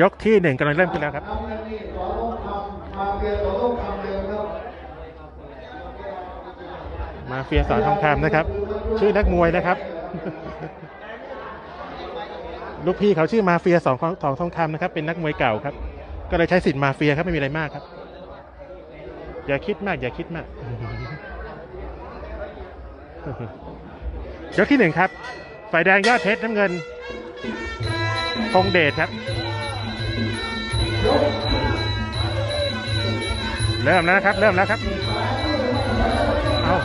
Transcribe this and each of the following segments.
ยกที่หนึ่งกำลังเริ่มขึ้นแล้วครับน้ำเงินนี่สอนลงคำมาเพียสอนลงคำเดิมครับมาเฟียสอนทองคำนะครับ ชื่อนักมวยนะครับ ลูกพี่เขาชื่อมาเฟียสองของทองทองคำนะครับ เป็นนักมวยเก่าครับ ก็เลยใช้สิทธิ์มาเฟียครับไม่มีอะไรมากครับ อย่าคิดมาก อย่าคิดมากยกที่หนึ่งครับ ฝ่ายแดงยอดเพชรน้ำเงิน พงเดชครับ เริ่มแล้วนะครับ เริ่มแล้วครับ เอา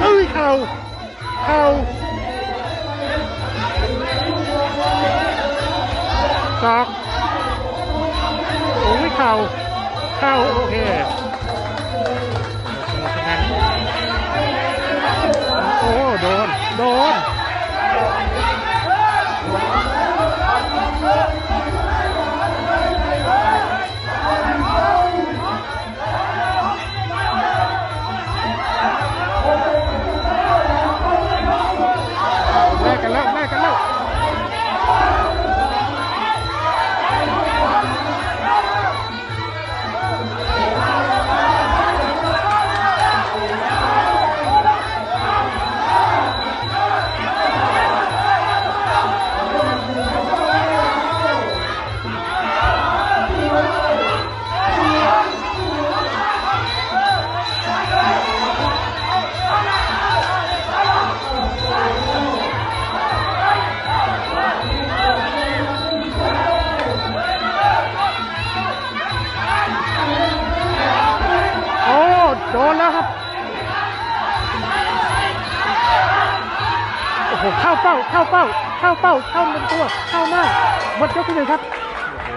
เอ้ยเข่าเข่า ศอกโอ้ยเข่าเข่าโอเคโอ้โดน โดน โดนแล้วครับโอ้โหเข้าเป้าเข้าเป้า เข้าเป้าเข้าลำตัวเข้าหน้าหมดยกที่หนึ่งครับโอ้โห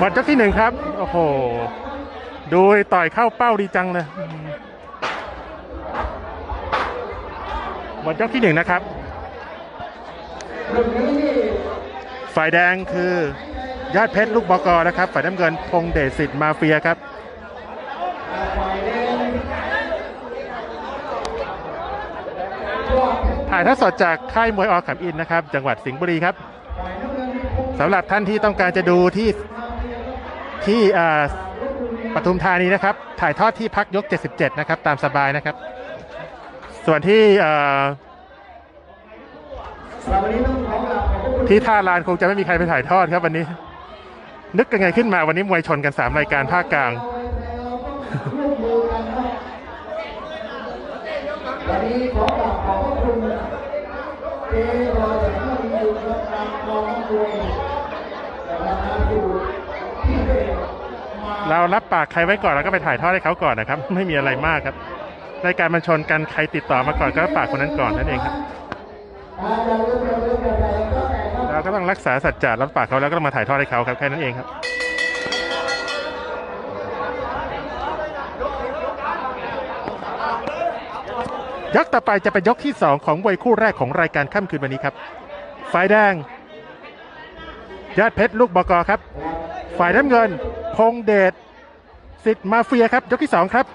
มดยกที่หนึ่งครับ โอ้โห ดูต่อยเข้าเป้าดีจังเลยหมดยกที่หนึ่งนะครับ ฝ่ายแดงคือ ยอดเพชรลูกบกนะครับฝ่ายน้ำเงินพงเดชสิทธิ์มาเฟียครับถ่ายทอดสดจากค่ายมวยอขำอินนะครับ จังหวัดสิงห์บุรีครับสำหรับท่านที่ต้องการจะดูที่ที่อ่าปทุมธานีนะครับ ถ่ายทอดที่พักยก 77 นะครับ ตามสบายนะครับ ส่วนที่อ่าที่ท่าลานคงจะไม่มีใครไปถ่ายทอดครับวันนี้ นึกยังไงขึ้นมาวันนี้มวยชนกัน 3 รายการภาคกลาง วันนี้ขอกราบขอบพระคุณเจรอแสงมณีอยู่กับทางกองทับกนะครับทางอยู่ที่เบสมาเรารับปากใครไว้ก่อนแล้วก็ไปถ่ายทอดให้เขาก่อนนะครับ ไม่มีอะไรมากครับ รายการมันชนกันใครติดต่อมาก่อนก็รับปากคนนั้นก่อนนั่นเองครับอาเรื่องเรื่องเรื่องอะไรก็แต่ครับ เราก็ต้องรักษาสัจจะรับปากเขาแล้วก็ต้องมาถ่ายทอดให้เขาครับแค่นั้นเองครับยกต่อไปจะเป็นยกที่ 2 ของมวยคู่แรกของรายการค่ำคืนวันนี้ครับ ฝ่ายแดงยอดเพชรลูกบกครับ ฝ่ายน้ำเงิน พงเดชสิทธิ์มาเฟียครับ ยกที่ 2 ครับ